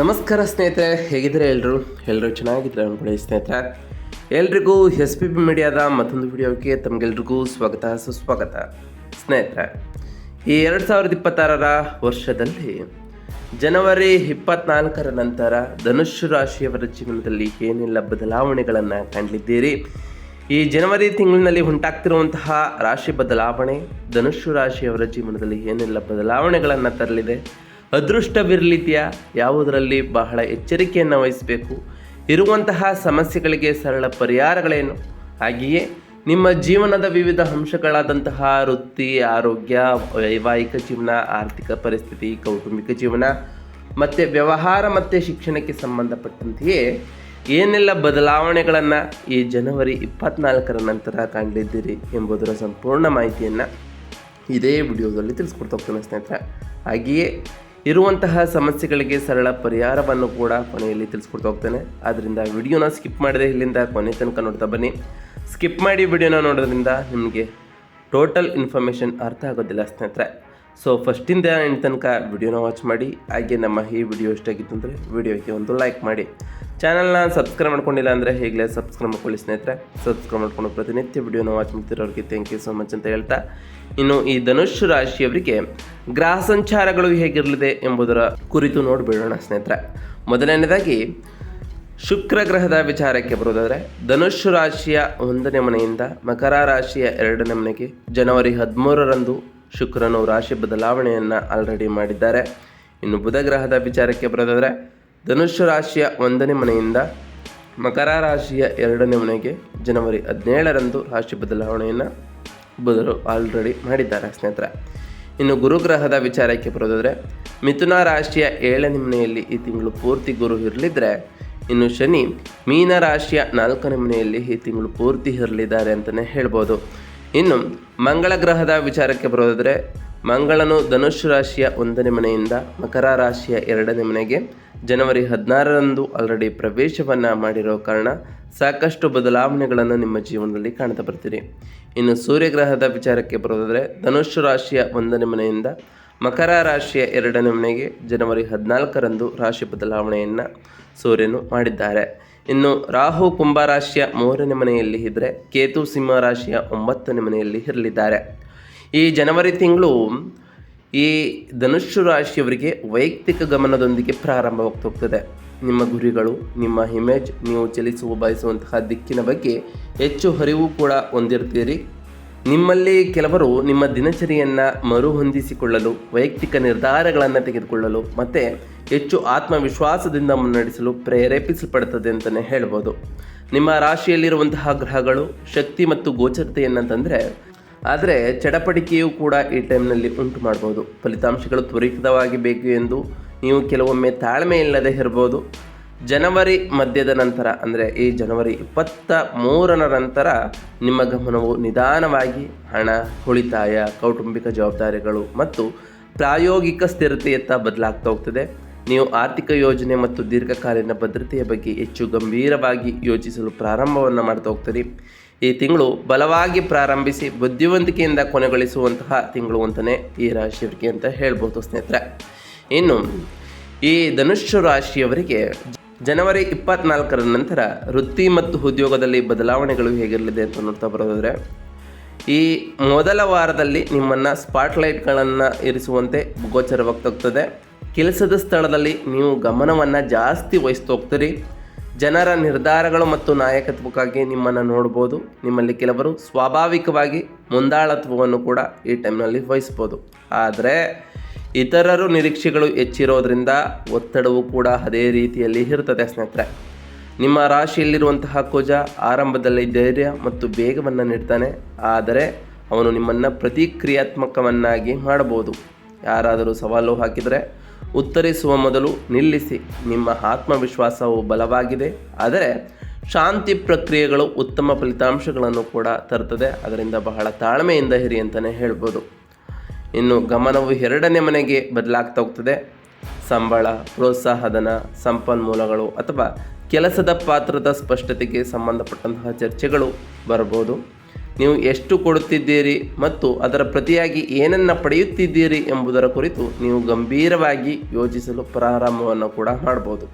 ನಮಸ್ಕಾರ ಸ್ನೇಹಿತರೆ, ಹೇಗಿದ್ದಾರೆ ಎಲ್ಲರೂ ಎಲ್ಲರೂ ಚೆನ್ನಾಗಿದ್ದಾರೆ ಅಂದ್ಕೊಳ್ಳಿ ಸ್ನೇಹಿತರೆ. ಎಲ್ರಿಗೂ ಎಸ್ ಪಿ ಪಿ ಮೀಡಿಯಾದ ಮತ್ತೊಂದು ವಿಡಿಯೋಕ್ಕೆ ತಮಗೆಲ್ರಿಗೂ ಸ್ವಾಗತ, ಸುಸ್ವಾಗತ. ಸ್ನೇಹಿತರೆ, ಈ ಎರಡು ಸಾವಿರದ ಇಪ್ಪತ್ತಾರರ ವರ್ಷದಲ್ಲಿ ಜನವರಿ ಇಪ್ಪತ್ನಾಲ್ಕರ ನಂತರ ಧನುಷ್ಯ ರಾಶಿಯವರ ಜೀವನದಲ್ಲಿ ಏನೆಲ್ಲ ಬದಲಾವಣೆಗಳನ್ನು ಕಾಣಲಿದ್ದೀರಿ ಈ ಜನವರಿ ತಿಂಗಳಿನಲ್ಲಿ ಉಂಟಾಗ್ತಿರುವಂತಹ ರಾಶಿ ಬದಲಾವಣೆ ಧನುಷ್ಯ ರಾಶಿಯವರ ಜೀವನದಲ್ಲಿ ಏನೆಲ್ಲ ಬದಲಾವಣೆಗಳನ್ನು ತರಲಿದೆ? ಅದೃಷ್ಟವಿರಲಿದೆಯಾ? ಯಾವುದರಲ್ಲಿ ಬಹಳ ಎಚ್ಚರಿಕೆಯನ್ನು ವಹಿಸಬೇಕು? ಇರುವಂತಹ ಸಮಸ್ಯೆಗಳಿಗೆ ಸರಳ ಪರಿಹಾರಗಳೇನು? ಹಾಗೆಯೇ ನಿಮ್ಮ ಜೀವನದ ವಿವಿಧ ಅಂಶಗಳಾದಂತಹ ವೃತ್ತಿ, ಆರೋಗ್ಯ, ವೈವಾಹಿಕ ಜೀವನ, ಆರ್ಥಿಕ ಪರಿಸ್ಥಿತಿ, ಕೌಟುಂಬಿಕ ಜೀವನ, ಮತ್ತು ವ್ಯವಹಾರ ಮತ್ತು ಶಿಕ್ಷಣಕ್ಕೆ ಸಂಬಂಧಪಟ್ಟಂತೆಯೇ ಏನೆಲ್ಲ ಬದಲಾವಣೆಗಳನ್ನು ಈ ಜನವರಿ ಇಪ್ಪತ್ನಾಲ್ಕರ ನಂತರ ಕಾಣಲಿದ್ದೀರಿ ಎಂಬುದರ ಸಂಪೂರ್ಣ ಮಾಹಿತಿಯನ್ನು ಇದೇ ವಿಡಿಯೋದಲ್ಲಿ ತಿಳಿಸ್ಕೊಡ್ತಾ ಹೋಗ್ತೇನೆ ಸ್ನೇಹಿತರೆ. ಹಾಗೆಯೇ ಇರುವಂತಹ ಸಮಸ್ಯೆಗಳಿಗೆ ಸರಳ ಪರಿಹಾರವನ್ನು ಕೂಡ ಕೊನೆಯಲ್ಲಿ ತಿಳಿಸ್ಕೊಡ್ತಾ ಹೋಗ್ತೇನೆ. ಆದ್ದರಿಂದ ವಿಡಿಯೋನ ಸ್ಕಿಪ್ ಮಾಡಿದೆ ಇಲ್ಲಿಂದ ಕೊನೆ ತನಕ ನೋಡ್ತಾ ಬನ್ನಿ. ಸ್ಕಿಪ್ ಮಾಡಿ ವಿಡಿಯೋನ ನೋಡೋದ್ರಿಂದ ನಿಮಗೆ ಟೋಟಲ್ ಇನ್ಫಾರ್ಮೇಷನ್ ಅರ್ಥ ಆಗೋದಿಲ್ಲ ಸ್ನೇಹಿತರೆ. ಸೊ ಫಸ್ಟಿಂದ ಎಂಟು ತನಕ ವಿಡಿಯೋನ ವಾಚ್ ಮಾಡಿ. ಹಾಗೆ ನಮ್ಮ ಈ ವಿಡಿಯೋ ಇಷ್ಟಾಗಿತ್ತು ಅಂದರೆ ವಿಡಿಯೋಕ್ಕೆ ಒಂದು ಲೈಕ್ ಮಾಡಿ. ಚಾನಲ್ನ ಸಬ್ಸ್ಕ್ರೈಬ್ ಮಾಡ್ಕೊಂಡಿಲ್ಲ ಅಂದರೆ ಹೇಗಲೇ ಸಬ್ಸ್ಕ್ರೈಬ್ ಮಾಡ್ಕೊಳ್ಳಿ ಸ್ನೇಹಿತರೆ. ಸಬ್ಸ್ಕ್ರೈಬ್ ಮಾಡ್ಕೊಂಡು ಪ್ರತಿನಿತ್ಯ ವಿಡಿಯೋನ ವಾಚ್ ಮಾಡ್ತಿರೋರಿಗೆ ಥ್ಯಾಂಕ್ ಯು ಸೊ ಮಚ್ ಅಂತ ಹೇಳ್ತಾ. ಇನ್ನು ಈ ಧನುಷ್ ರಾಶಿಯವರಿಗೆ ಗ್ರಹ ಸಂಚಾರಗಳು ಹೇಗಿರಲಿದೆ ಎಂಬುದರ ಕುರಿತು ನೋಡಿಬಿಡೋಣ ಸ್ನೇಹಿತರೆ. ಮೊದಲನೇದಾಗಿ ಶುಕ್ರ ಗ್ರಹದ ವಿಚಾರಕ್ಕೆ ಬರೋದಾದರೆ, ಧನುಷ್ ರಾಶಿಯ ಒಂದನೇ ಮನೆಯಿಂದ ಮಕರ ರಾಶಿಯ ಎರಡನೇ ಮನೆಗೆ ಜನವರಿ ಹದಿಮೂರರಂದು ಶುಕ್ರನು ರಾಶಿ ಬದಲಾವಣೆಯನ್ನು ಆಲ್ರೆಡಿ ಮಾಡಿದ್ದಾರೆ. ಇನ್ನು ಬುಧ ಗ್ರಹದ ವಿಚಾರಕ್ಕೆ ಬರೋದಾದರೆ ಧನುಷ್ಯ ರಾಶಿಯ ಒಂದನೇ ಮನೆಯಿಂದ ಮಕರ ರಾಶಿಯ ಎರಡನೇ ಮನೆಗೆ ಜನವರಿ ಹದಿನೇಳರಂದು ರಾಶಿ ಬದಲಾವಣೆಯನ್ನು ಬುಧರು ಆಲ್ರೆಡಿ ಮಾಡಿದ್ದಾರೆ ಸ್ನೇಹಿತರೆ. ಇನ್ನು ಗುರುಗ್ರಹದ ವಿಚಾರಕ್ಕೆ ಬರೋದಾದರೆ, ಮಿಥುನ ರಾಶಿಯ ಏಳನೇ ಮನೆಯಲ್ಲಿ ಈ ತಿಂಗಳು ಪೂರ್ತಿ ಗುರು ಇರಲಿದ್ರೆ, ಇನ್ನು ಶನಿ ಮೀನ ರಾಶಿಯ ನಾಲ್ಕನೇ ಮನೆಯಲ್ಲಿ ಈ ತಿಂಗಳು ಪೂರ್ತಿ ಇರಲಿದ್ದಾರೆ ಅಂತಲೇ ಹೇಳ್ಬೋದು. ಇನ್ನು ಮಂಗಳ ಗ್ರಹದ ವಿಚಾರಕ್ಕೆ ಬರೋದಾದರೆ, ಮಂಗಳನು ಧನುಷ್ ರಾಶಿಯ ಒಂದನೇ ಮನೆಯಿಂದ ಮಕರ ರಾಶಿಯ ಎರಡನೇ ಮನೆಗೆ ಜನವರಿ ಹದಿನಾರರಂದು ಆಲ್ರೆಡಿ ಪ್ರವೇಶವನ್ನು ಮಾಡಿರೋ ಕಾರಣ ಸಾಕಷ್ಟು ಬದಲಾವಣೆಗಳನ್ನು ನಿಮ್ಮ ಜೀವನದಲ್ಲಿ ಕಾಣ್ತಾ ಬರ್ತೀರಿ. ಇನ್ನು ಸೂರ್ಯಗ್ರಹದ ವಿಚಾರಕ್ಕೆ ಬರೋದಾದರೆ, ಧನುಷ್ ರಾಶಿಯ ಒಂದನೇ ಮನೆಯಿಂದ ಮಕರ ರಾಶಿಯ ಎರಡನೇ ಮನೆಗೆ ಜನವರಿ ಹದಿನಾಲ್ಕರಂದು ರಾಶಿ ಬದಲಾವಣೆಯನ್ನು ಸೂರ್ಯನು ಮಾಡಿದ್ದಾರೆ. ಇನ್ನು ರಾಹು ಕುಂಭ ರಾಶಿಯ ಮೂರನೇ ಮನೆಯಲ್ಲಿ ಇದ್ದರೆ ಕೇತು ಸಿಂಹ ರಾಶಿಯ ಒಂಬತ್ತನೇ ಮನೆಯಲ್ಲಿ ಇರಲಿದ್ದಾರೆ. ಈ ಜನವರಿ ತಿಂಗಳು ಈ ಧನುಷ್ಯು ರಾಶಿಯವರಿಗೆ ವೈಯಕ್ತಿಕ ಗಮನದೊಂದಿಗೆ ಪ್ರಾರಂಭವಾಗ್ತೋಗ್ತದೆ ನಿಮ್ಮ ಗುರಿಗಳು, ನಿಮ್ಮ ಇಮೇಜ್ ನೀವು ಚಲಿಸುವ, ಬಯಸುವಂತಹ ದಿಕ್ಕಿನ ಬಗ್ಗೆ ಹೆಚ್ಚು ಹರಿವು ಕೂಡ ಹೊಂದಿರ್ತೀರಿ. ನಿಮ್ಮಲ್ಲಿ ಕೆಲವರು ನಿಮ್ಮ ದಿನಚರಿಯನ್ನು ಮರುಹೊಂದಿಸಿಕೊಳ್ಳಲು, ವೈಯಕ್ತಿಕ ನಿರ್ಧಾರಗಳನ್ನು ತೆಗೆದುಕೊಳ್ಳಲು ಮತ್ತು ಹೆಚ್ಚು ಆತ್ಮವಿಶ್ವಾಸದಿಂದ ಮುನ್ನಡೆಸಲು ಪ್ರೇರೇಪಿಸಲ್ಪಡುತ್ತದೆ ಅಂತಲೇ ಹೇಳ್ಬೋದು. ನಿಮ್ಮ ರಾಶಿಯಲ್ಲಿರುವಂತಹ ಗ್ರಹಗಳು ಶಕ್ತಿ ಮತ್ತು ಗೋಚರತೆಯನ್ನು ತಂದರೆ, ಆದರೆ ಚಡಪಡಿಕೆಯೂ ಕೂಡ ಈ ಟೈಮ್ನಲ್ಲಿ ಉಂಟು ಮಾಡ್ಬೋದು. ಫಲಿತಾಂಶಗಳು ತ್ವರಿತವಾಗಿ ಬೇಕು ಎಂದು ನೀವು ಕೆಲವೊಮ್ಮೆ ತಾಳ್ಮೆ ಇಲ್ಲದೆ ಇರ್ಬೋದು. ಜನವರಿ ಮಧ್ಯದ ನಂತರ, ಅಂದರೆ ಈ ಜನವರಿ ಇಪ್ಪತ್ತ ಮೂರರ ನಂತರ ನಿಮ್ಮ ಗಮನವು ನಿಧಾನವಾಗಿ ಹಣ ಉಳಿತಾಯ, ಕೌಟುಂಬಿಕ ಜವಾಬ್ದಾರಿಗಳು ಮತ್ತು ಪ್ರಾಯೋಗಿಕ ಸ್ಥಿರತೆಯತ್ತ ಬದಲಾಗ್ತಾ ಹೋಗ್ತದೆ. ನೀವು ಆರ್ಥಿಕ ಯೋಜನೆ ಮತ್ತು ದೀರ್ಘಕಾಲೀನ ಭದ್ರತೆಯ ಬಗ್ಗೆ ಹೆಚ್ಚು ಗಂಭೀರವಾಗಿ ಯೋಚಿಸಲು ಪ್ರಾರಂಭವನ್ನು ಮಾಡ್ತಾ ಹೋಗ್ತೀರಿ. ಈ ತಿಂಗಳು ಬಲವಾಗಿ ಪ್ರಾರಂಭಿಸಿ ಬುದ್ಧಿವಂತಿಕೆಯಿಂದ ಕೊನೆಗೊಳಿಸುವಂತಹ ತಿಂಗಳು ಅಂತಲೇ ಈ ರಾಶಿಯವರಿಗೆ ಅಂತ ಹೇಳ್ಬೋದು ಸ್ನೇಹಿತರೆ. ಇನ್ನು ಈ ಧನುಷ್ಯ ರಾಶಿಯವರಿಗೆ ಜನವರಿ ಇಪ್ಪತ್ನಾಲ್ಕರ ನಂತರ ವೃತ್ತಿ ಮತ್ತು ಉದ್ಯೋಗದಲ್ಲಿ ಬದಲಾವಣೆಗಳು ಹೇಗಿರಲಿದೆ ಅಂತ ನೋಡ್ತಾ ಬರೋದಾದರೆ, ಈ ಮೊದಲ ವಾರದಲ್ಲಿ ನಿಮ್ಮನ್ನು ಸ್ಪಾಟ್ಲೈಟ್ಗಳನ್ನು ಇರಿಸುವಂತೆ ಗೋಚರವಾಗ್ತೋಗ್ತದೆ ಕೆಲಸದ ಸ್ಥಳದಲ್ಲಿ ನೀವು ಗಮನವನ್ನು ಜಾಸ್ತಿ ವಹಿಸ್ತೋಗ್ತೀರಿ ಜನರ ನಿರ್ಧಾರಗಳು ಮತ್ತು ನಾಯಕತ್ವಕ್ಕಾಗಿ ನಿಮ್ಮನ್ನು ನೋಡ್ಬೋದು. ನಿಮ್ಮಲ್ಲಿ ಕೆಲವರು ಸ್ವಾಭಾವಿಕವಾಗಿ ಮುಂದಾಳತ್ವವನ್ನು ಕೂಡ ಈ ಟೈಮ್ನಲ್ಲಿ ವಹಿಸ್ಬೋದು. ಆದರೆ ಇತರರು ನಿರೀಕ್ಷೆಗಳು ಹೆಚ್ಚಿರೋದ್ರಿಂದ ಒತ್ತಡವು ಕೂಡ ಅದೇ ರೀತಿಯಲ್ಲಿ ಇರ್ತದೆ ಸ್ನೇಹಿತರೆ. ನಿಮ್ಮ ರಾಶಿಯಲ್ಲಿರುವಂತಹ ಕುಜ ಆರಂಭದಲ್ಲಿ ಧೈರ್ಯ ಮತ್ತು ಬೇಗವನ್ನು ನೀಡ್ತಾನೆ. ಆದರೆ ಅವನು ನಿಮ್ಮನ್ನು ಪ್ರತಿಕ್ರಿಯಾತ್ಮಕವನ್ನಾಗಿ ಮಾಡಬಹುದು. ಯಾರಾದರೂ ಸವಾಲು ಹಾಕಿದರೆ ಉತ್ತರಿಸುವ ಮೊದಲು ನಿಲ್ಲಿಸಿ. ನಿಮ್ಮ ಆತ್ಮವಿಶ್ವಾಸವು ಬಲವಾಗಿದೆ. ಆದರೆ ಶಾಂತಿ ಪ್ರಕ್ರಿಯೆಗಳು ಉತ್ತಮ ಫಲಿತಾಂಶಗಳನ್ನು ಕೂಡ ತರುತ್ತದೆ ಅದರಿಂದ ಬಹಳ ತಾಳ್ಮೆಯಿಂದ ಹಿರಿ ಅಂತಲೇ ಹೇಳ್ಬೋದು. ಇನ್ನು ಗಮನವು ಎರಡನೇ ಮನೆಗೆ ಬದಲಾಗ್ತಾ ಹೋಗ್ತದೆ. ಸಂಬಳ, ಪ್ರೋತ್ಸಾಹಧನ, ಸಂಪನ್ಮೂಲಗಳು ಅಥವಾ ಕೆಲಸದ ಪಾತ್ರದ ಸ್ಪಷ್ಟತೆಗೆ ಸಂಬಂಧಪಟ್ಟಂತಹ ಚರ್ಚೆಗಳು ಬರಬಹುದು. ನೀವು ಎಷ್ಟು ಕೊಡುತ್ತಿದ್ದೀರಿ ಮತ್ತು ಅದರ ಪ್ರತಿಯಾಗಿ ಏನನ್ನು ಪಡೆಯುತ್ತಿದ್ದೀರಿ ಎಂಬುದರ ಕುರಿತು ನೀವು ಗಂಭೀರವಾಗಿ ಯೋಚಿಸಲು ಪ್ರಾರಂಭವನ್ನು ಕೂಡ ಮಾಡ್ಬೋದು.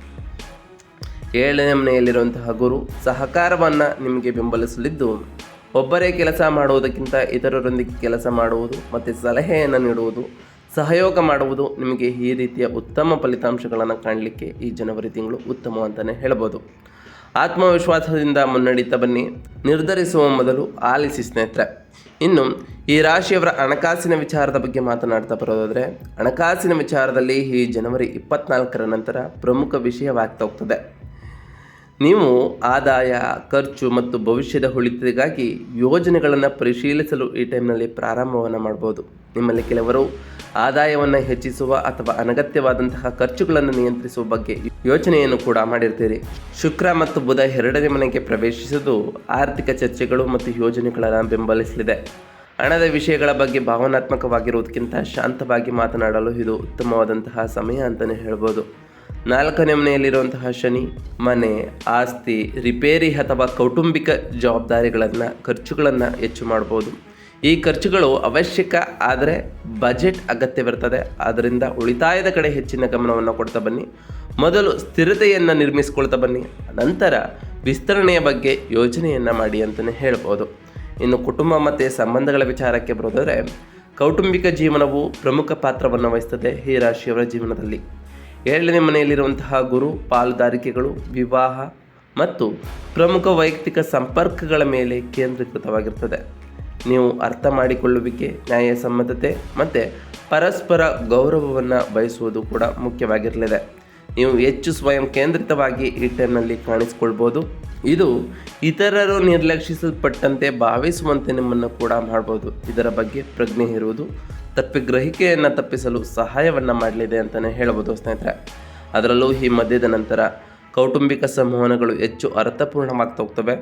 ಏಳನೇ ಮನೆಯಲ್ಲಿರುವಂತಹ ಗುರು ಸಹಕಾರವನ್ನು ನಿಮಗೆ ಬೆಂಬಲಿಸಲಿದ್ದು ಒಬ್ಬರೇ ಕೆಲಸ ಮಾಡುವುದಕ್ಕಿಂತ ಇತರರೊಂದಿಗೆ ಕೆಲಸ ಮಾಡುವುದು ಮತ್ತು ಸಲಹೆಯನ್ನು ನೀಡುವುದು, ಸಹಯೋಗ ಮಾಡುವುದು ನಿಮಗೆ ಈ ರೀತಿಯ ಉತ್ತಮ ಫಲಿತಾಂಶಗಳನ್ನು ಕಾಣಲಿಕ್ಕೆ ಈ ಜನವರಿ ತಿಂಗಳು ಉತ್ತಮ ಅಂತಲೇ ಹೇಳ್ಬೋದು. ಆತ್ಮವಿಶ್ವಾಸದಿಂದ ಮುನ್ನಡೀತಾ ಬನ್ನಿ. ನಿರ್ಧರಿಸುವ ಮೊದಲು ಆಲಿಸಿ ಸ್ನೇಹಿತರೆ. ಇನ್ನು ಈ ರಾಶಿಯವರ ಹಣಕಾಸಿನ ವಿಚಾರದ ಬಗ್ಗೆ ಮಾತನಾಡ್ತಾ ಬರೋದಾದರೆ, ಹಣಕಾಸಿನ ವಿಚಾರದಲ್ಲಿ ಈ ಜನವರಿ ಇಪ್ಪತ್ನಾಲ್ಕರ ನಂತರ ಪ್ರಮುಖ ವಿಷಯವಾಗ್ತಾ ಹೋಗ್ತದೆ. ನೀವು ಆದಾಯ, ಖರ್ಚು ಮತ್ತು ಭವಿಷ್ಯದ ಉಳಿತಿಗಾಗಿ ಯೋಜನೆಗಳನ್ನು ಪರಿಶೀಲಿಸಲು ಈ ಟೈಮ್ನಲ್ಲಿ ಪ್ರಾರಂಭವನ್ನು ಮಾಡ್ಬೋದು. ನಿಮ್ಮಲ್ಲಿ ಕೆಲವರು ಆದಾಯವನ್ನು ಹೆಚ್ಚಿಸುವ ಅಥವಾ ಅನಗತ್ಯವಾದಂತಹ ಖರ್ಚುಗಳನ್ನು ನಿಯಂತ್ರಿಸುವ ಬಗ್ಗೆ ಯೋಚನೆಯನ್ನು ಕೂಡ ಮಾಡಿರ್ತೀರಿ. ಶುಕ್ರ ಮತ್ತು ಬುಧ ಎರಡನೇ ಮನೆಗೆ ಪ್ರವೇಶಿಸುವುದು ಆರ್ಥಿಕ ಚರ್ಚೆಗಳು ಮತ್ತು ಯೋಜನೆಗಳನ್ನು ಬೆಂಬಲಿಸಲಿದೆ. ಹಣದ ವಿಷಯಗಳ ಬಗ್ಗೆ ಭಾವನಾತ್ಮಕವಾಗಿರುವುದಕ್ಕಿಂತ ಶಾಂತವಾಗಿ ಮಾತನಾಡಲು ಇದು ಉತ್ತಮವಾದಂತಹ ಸಮಯ ಅಂತಲೇ ಹೇಳ್ಬೋದು. ನಾಲ್ಕನೇ ಮನೆಯಲ್ಲಿರುವಂತಹ ಶನಿ, ಮನೆ, ಆಸ್ತಿ, ರಿಪೇರಿ ಅಥವಾ ಕೌಟುಂಬಿಕ ಜವಾಬ್ದಾರಿಗಳನ್ನು, ಖರ್ಚುಗಳನ್ನು ಹೆಚ್ಚು ಮಾಡ್ಬೋದು. ಈ ಖರ್ಚುಗಳು ಅವಶ್ಯಕ ಆದರೆ ಬಜೆಟ್ ಅಗತ್ಯವಿರ್ತದೆ ಆದ್ದರಿಂದ ಉಳಿತಾಯದ ಕಡೆ ಹೆಚ್ಚಿನ ಗಮನವನ್ನು ಕೊಡ್ತಾ ಬನ್ನಿ. ಮೊದಲು ಸ್ಥಿರತೆಯನ್ನು ನಿರ್ಮಿಸಿಕೊಳ್ತಾ ಬನ್ನಿ. ನಂತರ ವಿಸ್ತರಣೆಯ ಬಗ್ಗೆ ಯೋಜನೆಯನ್ನು ಮಾಡಿ ಅಂತಲೇ ಹೇಳ್ಬೋದು. ಇನ್ನು ಕುಟುಂಬ ಮತ್ತು ಸಂಬಂಧಗಳ ವಿಚಾರಕ್ಕೆ ಬರೋದಾದರೆ, ಕೌಟುಂಬಿಕ ಜೀವನವು ಪ್ರಮುಖ ಪಾತ್ರವನ್ನು ವಹಿಸ್ತದೆ ಈ ರಾಶಿಯವರ ಜೀವನದಲ್ಲಿ. ಏಳನೇ ಮನೆಯಲ್ಲಿರುವಂತಹ ಗುರು, ಪಾಲುದಾರಿಕೆಗಳು, ವಿವಾಹ ಮತ್ತು ಪ್ರಮುಖ ವೈಯಕ್ತಿಕ ಸಂಪರ್ಕಗಳ ಮೇಲೆ ಕೇಂದ್ರೀಕೃತವಾಗಿರ್ತದೆ. ನೀವು ಅರ್ಥ ಮಾಡಿಕೊಳ್ಳುವಿಕೆ ನ್ಯಾಯಸಮ್ಮತತೆ ಮತ್ತು ಪರಸ್ಪರ ಗೌರವವನ್ನು ಬಯಸುವುದು ಕೂಡ ಮುಖ್ಯವಾಗಿರಲಿದೆ. ನೀವು ಹೆಚ್ಚು ಸ್ವಯಂ ಕೇಂದ್ರಿತವಾಗಿ ಈ ಟೈಮ್ನಲ್ಲಿ ಕಾಣಿಸ್ಕೊಳ್ಬೋದು. ಇದು ಇತರರು ನಿರ್ಲಕ್ಷಿಸಲ್ಪಟ್ಟಂತೆ ಭಾವಿಸುವಂತೆ ನಿಮ್ಮನ್ನು ಕೂಡ ಮಾಡ್ಬೋದು. ಇದರ ಬಗ್ಗೆ ಪ್ರಜ್ಞೆ ಇರುವುದು ತಪ್ಪಿ ಗ್ರಹಿಕೆಯನ್ನು ತಪ್ಪಿಸಲು ಸಹಾಯವನ್ನು ಮಾಡಲಿದೆ ಅಂತಲೇ ಹೇಳಬಹುದು ಸ್ನೇಹಿತರೆ. ಅದರಲ್ಲೂ ಈ ಮಧ್ಯದ ನಂತರ ಕೌಟುಂಬಿಕ ಸಂವಹನಗಳು ಹೆಚ್ಚು ಅರ್ಥಪೂರ್ಣವಾಗ್ತಾ ಹೋಗ್ತವೆ.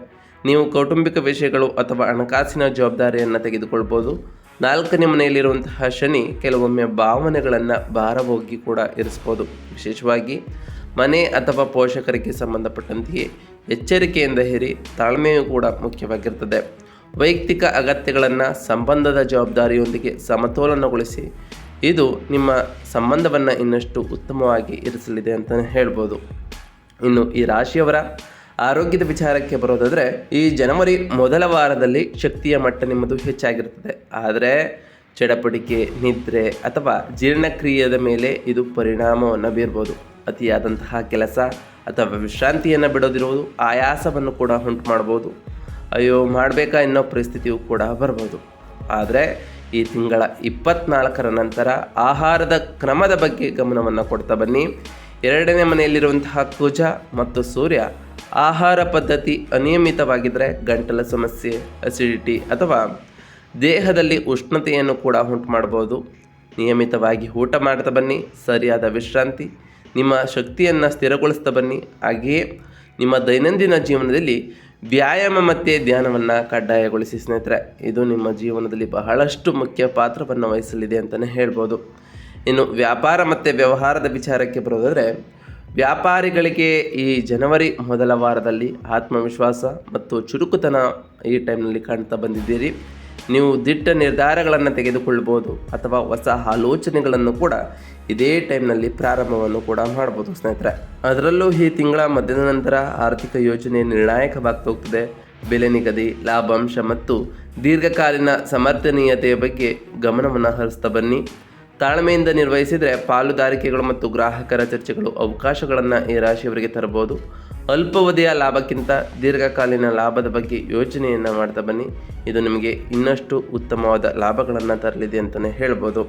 ನೀವು ಕೌಟುಂಬಿಕ ವಿಷಯಗಳು ಅಥವಾ ಹಣಕಾಸಿನ ಜವಾಬ್ದಾರಿಯನ್ನು ತೆಗೆದುಕೊಳ್ಬೋದು. ನಾಲ್ಕನೇ ಮನೆಯಲ್ಲಿರುವಂತಹ ಶನಿ ಕೆಲವೊಮ್ಮೆ ಭಾವನೆಗಳನ್ನು ಭಾರವಾಗಿ ಕೂಡ ಇರಿಸ್ಬೋದು. ವಿಶೇಷವಾಗಿ ಮನೆ ಅಥವಾ ಪೋಷಕರಿಗೆ ಸಂಬಂಧಪಟ್ಟಂತೆಯೇ ಎಚ್ಚರಿಕೆಯಿಂದ ಹೇರಿ ತಾಳ್ಮೆಯೂ ಕೂಡ ಮುಖ್ಯವಾಗಿರ್ತದೆ. ವೈಯಕ್ತಿಕ ಅಗತ್ಯಗಳನ್ನು ಸಂಬಂಧದ ಜವಾಬ್ದಾರಿಯೊಂದಿಗೆ ಸಮತೋಲನಗೊಳಿಸಿ ಇದು ನಿಮ್ಮ ಸಂಬಂಧವನ್ನು ಇನ್ನಷ್ಟು ಉತ್ತಮವಾಗಿ ಇರಿಸಲಿದೆ ಅಂತಲೇ ಹೇಳ್ಬೋದು. ಇನ್ನು ಈ ರಾಶಿಯವರ ಆರೋಗ್ಯದ ವಿಚಾರಕ್ಕೆ ಬರೋದಾದರೆ, ಈ ಜನವರಿ ಮೊದಲ ವಾರದಲ್ಲಿ ಶಕ್ತಿಯ ಮಟ್ಟ ನಿಮ್ಮದು ಹೆಚ್ಚಾಗಿರುತ್ತದೆ. ಆದರೆ, ಚಡಪಡಿಕೆ, ನಿದ್ರೆ ಅಥವಾ ಜೀರ್ಣಕ್ರಿಯೆಯ ಮೇಲೆ ಇದು ಪರಿಣಾಮವನ್ನು ಬೀರ್ಬೋದು. ಅತಿಯಾದಂತಹ ಕೆಲಸ ಅಥವಾ ವಿಶ್ರಾಂತಿಯನ್ನು ಬಿಡೋದಿರುವುದು ಆಯಾಸವನ್ನು ಕೂಡ ಉಂಟು ಮಾಡ್ಬೋದು ಅಯ್ಯೋ, ಮಾಡಬೇಕಾ ಎನ್ನೋ ಪರಿಸ್ಥಿತಿಯು ಕೂಡ ಬರ್ಬೋದು. ಆದರೆ ಈ ತಿಂಗಳ ಇಪ್ಪತ್ನಾಲ್ಕರ ನಂತರ ಆಹಾರದ ಕ್ರಮದ ಬಗ್ಗೆ ಗಮನವನ್ನು ಕೊಡ್ತಾ ಬನ್ನಿ. ಎರಡನೇ ಮನೆಯಲ್ಲಿರುವಂತಹ ಕುಜ ಮತ್ತು ಸೂರ್ಯ ಆಹಾರ ಪದ್ಧತಿ ಅನಿಯಮಿತವಾಗಿದ್ದರೆ ಗಂಟಲ ಸಮಸ್ಯೆ ಅಸಿಡಿಟಿ ಅಥವಾ ದೇಹದಲ್ಲಿ ಉಷ್ಣತೆಯನ್ನು ಕೂಡ ಉಂಟು ಮಾಡ್ಬೋದು. ನಿಯಮಿತವಾಗಿ ಊಟ ಮಾಡ್ತಾ ಬನ್ನಿ, ಸರಿಯಾದ ವಿಶ್ರಾಂತಿ, ನಿಮ್ಮ ಶಕ್ತಿಯನ್ನು ಸ್ಥಿರಗೊಳಿಸ್ತಾ ಬನ್ನಿ. ಹಾಗೆಯೇ ನಿಮ್ಮ ದೈನಂದಿನ ಜೀವನದಲ್ಲಿ ವ್ಯಾಯಾಮ ಮತ್ತು ಧ್ಯಾನವನ್ನು ಕಡ್ಡಾಯಗೊಳಿಸಿ ಸ್ನೇಹಿತರೆ, ಇದು ನಿಮ್ಮ ಜೀವನದಲ್ಲಿ ಬಹಳಷ್ಟು ಮುಖ್ಯ ಪಾತ್ರವನ್ನು ವಹಿಸಲಿದೆ ಅಂತಲೇ ಹೇಳ್ಬೋದು. ಇನ್ನು ವ್ಯಾಪಾರ ಮತ್ತು ವ್ಯವಹಾರದ ವಿಚಾರಕ್ಕೆ ಬರೋದಾದರೆ, ವ್ಯಾಪಾರಿಗಳಿಗೆ ಈ ಜನವರಿ ಮೊದಲ ವಾರದಲ್ಲಿ ಆತ್ಮವಿಶ್ವಾಸ ಮತ್ತು ಚುರುಕುತನ ಈ ಟೈಮ್ನಲ್ಲಿ ಕಾಣ್ತಾ ಬಂದಿದ್ದೀರಿ. ನೀವು ದಿಟ್ಟ ನಿರ್ಧಾರಗಳನ್ನು ತೆಗೆದುಕೊಳ್ಬೋದು ಅಥವಾ ಹೊಸ ಆಲೋಚನೆಗಳನ್ನು ಕೂಡ ಇದೇ ಟೈಮ್ನಲ್ಲಿ ಪ್ರಾರಂಭವನ್ನು ಕೂಡ ಮಾಡ್ಬೋದು ಸ್ನೇಹಿತರೆ. ಅದರಲ್ಲೂ ಈ ತಿಂಗಳ ಮಧ್ಯದ ನಂತರ ಆರ್ಥಿಕ ಯೋಜನೆ ನಿರ್ಣಾಯಕವಾಗ್ತಾ ಹೋಗ್ತದೆ. ಬೆಲೆ ನಿಗದಿ, ಲಾಭಾಂಶ ಮತ್ತು ದೀರ್ಘಕಾಲೀನ ಸಮರ್ಥನೀಯತೆಯ ಬಗ್ಗೆ ಗಮನವನ್ನು ಹರಿಸ್ತಾ ಬನ್ನಿ. ತಾಳ್ಮೆಯಿಂದ ನಿರ್ವಹಿಸಿದರೆ ಪಾಲುದಾರಿಕೆಗಳು ಮತ್ತು ಗ್ರಾಹಕರ ಚರ್ಚೆಗಳು ಅವಕಾಶಗಳನ್ನು ಈ ರಾಶಿಯವರಿಗೆ ತರಬಹುದು. ಅಲ್ಪಾವಧಿಯ ಲಾಭಕ್ಕಿಂತ ದೀರ್ಘಕಾಲೀನ ಲಾಭದ ಬಗ್ಗೆ ಯೋಚನೆಯನ್ನು ಮಾಡ್ತಾ ಬನ್ನಿ. ಇದು ನಿಮಗೆ ಇನ್ನಷ್ಟು ಉತ್ತಮವಾದ ಲಾಭಗಳನ್ನು ತರಲಿದೆ ಅಂತಲೇ ಹೇಳ್ಬೋದು.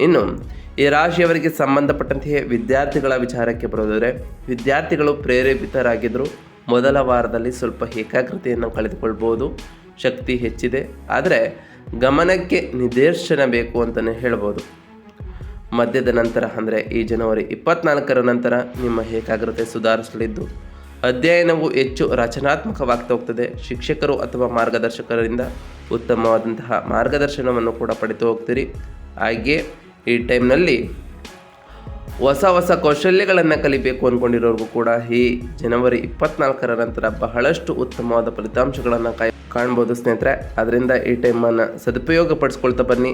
ಇನ್ನು, ಈ ರಾಶಿಯವರಿಗೆ ಸಂಬಂಧಪಟ್ಟಂತೆ ವಿದ್ಯಾರ್ಥಿಗಳ ವಿಚಾರಕ್ಕೆ ಬರೋದಾದರೆ, ವಿದ್ಯಾರ್ಥಿಗಳು ಪ್ರೇರೇಪಿತರಾಗಿದ್ದರೂ ಮೊದಲ ವಾರದಲ್ಲಿ ಸ್ವಲ್ಪ ಏಕಾಗ್ರತೆಯನ್ನು ಕಳೆದುಕೊಳ್ಬೋದು, ಶಕ್ತಿ ಹೆಚ್ಚಿದೆ. ಆದರೆ, ಗಮನಕ್ಕೆ ನಿದರ್ಶನ ಬೇಕು ಅಂತಲೇ ಹೇಳ್ಬೋದು. ಮಧ್ಯದ ನಂತರ ಅಂದರೆ ಈ ಜನವರಿ ಇಪ್ಪತ್ನಾಲ್ಕರ ನಂತರ ನಿಮ್ಮ ಏಕಾಗ್ರತೆ ಸುಧಾರಿಸಲಿದ್ದು, ಅಧ್ಯಯನವು ಹೆಚ್ಚು ರಚನಾತ್ಮಕವಾಗ್ತಾ ಹೋಗ್ತದೆ. ಶಿಕ್ಷಕರು ಅಥವಾ ಮಾರ್ಗದರ್ಶಕರಿಂದ ಉತ್ತಮವಾದಂತಹ ಮಾರ್ಗದರ್ಶನವನ್ನು ಕೂಡ ಪಡೆದು ಹೋಗ್ತೀರಿ. ಹಾಗೆ ಈ ಟೈಮ್ನಲ್ಲಿ ಹೊಸ ಹೊಸ ಕೌಶಲ್ಯಗಳನ್ನು ಕಲಿಬೇಕು ಅಂದ್ಕೊಂಡಿರೋರ್ಗೂ ಕೂಡ ಈ ಜನವರಿ ಇಪ್ಪತ್ನಾಲ್ಕರ ನಂತರ ಬಹಳಷ್ಟು ಉತ್ತಮವಾದ ಫಲಿತಾಂಶಗಳನ್ನು ಕಾಯ್, ಕಾಣ್ಬೋದು ಸ್ನೇಹಿತರೆ. ಅದರಿಂದ ಈ ಟೈಮನ್ನು ಸದುಪಯೋಗ ಪಡಿಸ್ಕೊಳ್ತಾ ಬನ್ನಿ.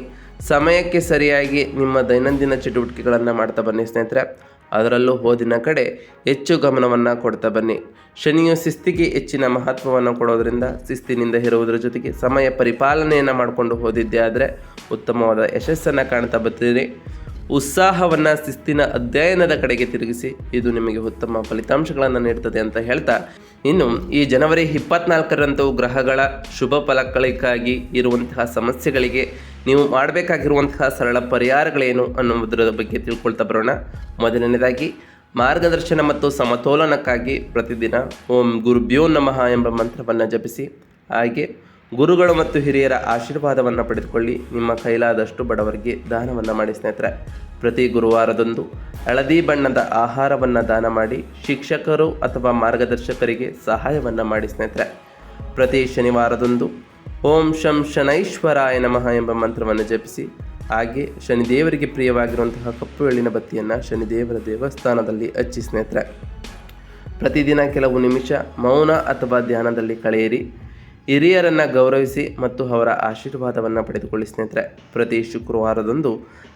ಸಮಯಕ್ಕೆ ಸರಿಯಾಗಿ ನಿಮ್ಮ ದೈನಂದಿನ ಚಟುವಟಿಕೆಗಳನ್ನು ಮಾಡ್ತಾ ಬನ್ನಿ ಸ್ನೇಹಿತರೆ. ಅದರಲ್ಲೂ ಓದಿನ ಕಡೆ ಹೆಚ್ಚು ಗಮನವನ್ನು ಕೊಡ್ತಾ ಬನ್ನಿ. ಶನಿಯು ಶಿಸ್ತಿಗೆ ಹೆಚ್ಚಿನ ಮಹತ್ವವನ್ನು ಕೊಡೋದರಿಂದ ಶಿಸ್ತಿನಿಂದ ಇರುವುದರ ಜೊತೆಗೆ ಸಮಯ ಪರಿಪಾಲನೆಯನ್ನು ಮಾಡಿಕೊಂಡು ಓದಿದ್ದೆ ಆದರೆ ಉತ್ತಮವಾದ ಯಶಸ್ಸನ್ನು ಕಾಣ್ತಾ ಬರ್ತೀರಿ ಉತ್ಸಾಹವನ್ನು ಶಿಸ್ತಿನ ಅಧ್ಯಯನದ ಕಡೆಗೆ ತಿರುಗಿಸಿ ಇದು ನಿಮಗೆ ಉತ್ತಮ ಫಲಿತಾಂಶಗಳನ್ನು ನೀಡ್ತದೆ ಅಂತ ಹೇಳ್ತಾ, ಇನ್ನು ಈ ಜನವರಿ ಇಪ್ಪತ್ನಾಲ್ಕರಂತೂ ಗ್ರಹಗಳ ಶುಭ ಫಲಗಳಿಗಾಗಿ ಇರುವಂತಹ ಸಮಸ್ಯೆಗಳಿಗೆ ನೀವು ಮಾಡಬೇಕಾಗಿರುವಂತಹ ಸರಳ ಪರಿಹಾರಗಳೇನು ಅನ್ನುವುದರ ಬಗ್ಗೆ ತಿಳ್ಕೊಳ್ತಾ ಬರೋಣ. ಮೊದಲನೇದಾಗಿ, ಮಾರ್ಗದರ್ಶನ ಮತ್ತು ಸಮತೋಲನಕ್ಕಾಗಿ ಪ್ರತಿದಿನ ಓಂ ಗುರುಭ್ಯೋ ನಮಃ ಎಂಬ ಮಂತ್ರವನ್ನು ಜಪಿಸಿ, ಹಾಗೆ ಗುರುಗಳು ಮತ್ತು ಹಿರಿಯರ ಆಶೀರ್ವಾದವನ್ನು ಪಡೆದುಕೊಳ್ಳಿ. ನಿಮ್ಮ ಕೈಲಾದಷ್ಟು ಬಡವರಿಗೆ ದಾನವನ್ನು ಮಾಡಿ ಸ್ನೇಹಿತರೆ. ಪ್ರತಿ ಗುರುವಾರದಂದು ಹಳದಿ ಬಣ್ಣದ ಆಹಾರವನ್ನು ದಾನ ಮಾಡಿ, ಶಿಕ್ಷಕರು ಅಥವಾ ಮಾರ್ಗದರ್ಶಕರಿಗೆ ಸಹಾಯವನ್ನು ಮಾಡಿ ಸ್ನೇಹಿತರೆ. ಪ್ರತಿ ಶನಿವಾರದಂದು ಓಂ ಶಂ ಶನೈಶ್ವರಾಯ ನಮಃ ಎಂಬ ಮಂತ್ರವನ್ನು ಜಪಿಸಿ, ಹಾಗೆ ಶನಿದೇವರಿಗೆ ಪ್ರಿಯವಾಗಿರುವಂತಹ ಕಪ್ಪು ಎಳ್ಳಿನ ಬತ್ತಿಯನ್ನು ಶನಿದೇವರ ದೇವಸ್ಥಾನದಲ್ಲಿ ಹಚ್ಚಿ ಸ್ನೇಹಿತರೆ. ಪ್ರತಿದಿನ ಕೆಲವು ನಿಮಿಷ ಮೌನ ಅಥವಾ ಧ್ಯಾನದಲ್ಲಿ ಕಳೆಯಿರಿ. ಹಿರಿಯರನ್ನು ಗೌರವಿಸಿ ಮತ್ತು ಅವರ ಆಶೀರ್ವಾದವನ್ನು ಪಡೆದುಕೊಳ್ಳಿ ಸ್ನೇಹಿತರೆ. ಪ್ರತಿ ಶುಕ್ರವಾರದಂದು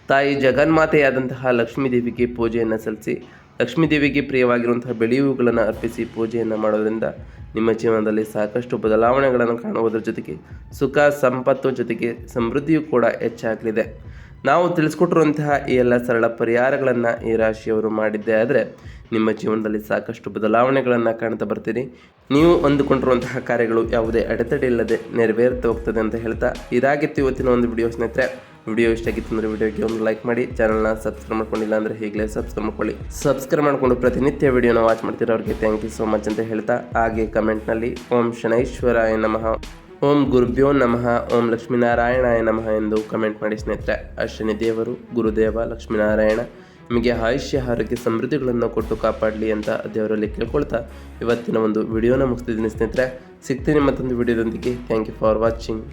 ತಾಯಿ ಜಗನ್ಮಾತೆಯಾದಂತಹ ಲಕ್ಷ್ಮೀದೇವಿಗೆ ಪೂಜೆಯನ್ನು ಸಲ್ಲಿಸಿ ಲಕ್ಷ್ಮೀ ದೇವಿಗೆ ಪ್ರಿಯವಾಗಿರುವಂತಹ ಹೂಗಳನ್ನು ಅರ್ಪಿಸಿ ಪೂಜೆಯನ್ನು ಮಾಡೋದರಿಂದ ನಿಮ್ಮ ಜೀವನದಲ್ಲಿ ಸಾಕಷ್ಟು ಬದಲಾವಣೆಗಳನ್ನು ಕಾಣುವುದರ ಜೊತೆಗೆ ಸುಖ, ಸಂಪತ್ತು ಜೊತೆಗೆ ಸಮೃದ್ಧಿಯೂ ಕೂಡ ಹೆಚ್ಚಾಗಲಿದೆ. ನಾವು ತಿಳಿಸ್ಕೊಟ್ಟಿರುವಂತಹ ಈ ಎಲ್ಲ ಸರಳ ಪರಿಹಾರಗಳನ್ನು ಈ ರಾಶಿಯವರು ಮಾಡಿದ್ದೇ ಆದರೆ ನಿಮ್ಮ ಜೀವನದಲ್ಲಿ ಸಾಕಷ್ಟು ಬದಲಾವಣೆಗಳನ್ನು ಕಾಣ್ತಾ ಬರ್ತೀರಿ. ನೀವು ಅಂದುಕೊಂಡಿರುವಂತಹ ಕಾರ್ಯಗಳು ಯಾವುದೇ ಅಡೆತಡೆ ಇಲ್ಲದೆ ನೆರವೇರುತ್ತಾ ಹೋಗ್ತದೆ ಅಂತ ಹೇಳ್ತಾ ಇದಾಗಿತ್ತು ಇವತ್ತಿನ ಒಂದು ವಿಡಿಯೋ ಸ್ನೇಹಿತರೆ. ವಿಡಿಯೋ ಇಷ್ಟ ಆಗಿತ್ತು ಅಂದರೆ ವಿಡಿಯೋಗೆ ಒಂದು ಲೈಕ್ ಮಾಡಿ ಚಾನಲ್ನ ಸಬ್ಸ್ಕ್ರೈಬ್ ಮಾಡ್ಕೊಂಡಿಲ್ಲ ಅಂದರೆ ಈಗಲೇ ಸಬ್ಸ್ಕ್ರೈಬ್ ಮಾಡ್ಕೊಳ್ಳಿ. ಸಬ್ಸ್ಕ್ರೈಬ್ ಮಾಡಿಕೊಂಡು ಪ್ರತಿನಿತ್ಯ ವಿಡಿಯೋನ ವಾಚ್ ಮಾಡ್ತಿರೋರಿಗೆ ಥ್ಯಾಂಕ್ ಯು ಸೋ ಮಚ್ ಅಂತ ಹೇಳ್ತಾ, ಹಾಗೆ ಕಮೆಂಟ್ನಲ್ಲಿ ಓಂ ಶನೈಶ್ವರಾಯ ನಮಃ, ಓಂ ಗುರುಭ್ಯೋ ನಮಃ, ಓಂ ಲಕ್ಷ್ಮೀನಾರಾಯಣಾಯ ನಮಃ ಎಂದು ಕಮೆಂಟ್ ಮಾಡಿ ಸ್ನೇಹಿತರೆ. ಆ ಶನಿ ದೇವರು, ಗುರುದೇವ, ಲಕ್ಷ್ಮೀನಾರಾಯಣ, ನಿಮಗೆ ಆಯುಷ್ಯ, ಆರೋಗ್ಯ, ಸಮೃದ್ಧಿಗಳನ್ನು ಕೊಟ್ಟು ಕಾಪಾಡಲಿ ಅಂತ ದೇವರಲ್ಲಿ ಕೇಳ್ಕೊಳ್ತಾ ಇವತ್ತಿನ ಒಂದು ವಿಡಿಯೋನ ಮುಗಿಸ್ತಿದ್ದೀನಿ ಸ್ನೇಹಿತರೆ. ಸಿಗ್ತೀನಿ ಮತ್ತೊಂದು ವಿಡಿಯೋದೊಂದಿಗೆ. Thank you for watching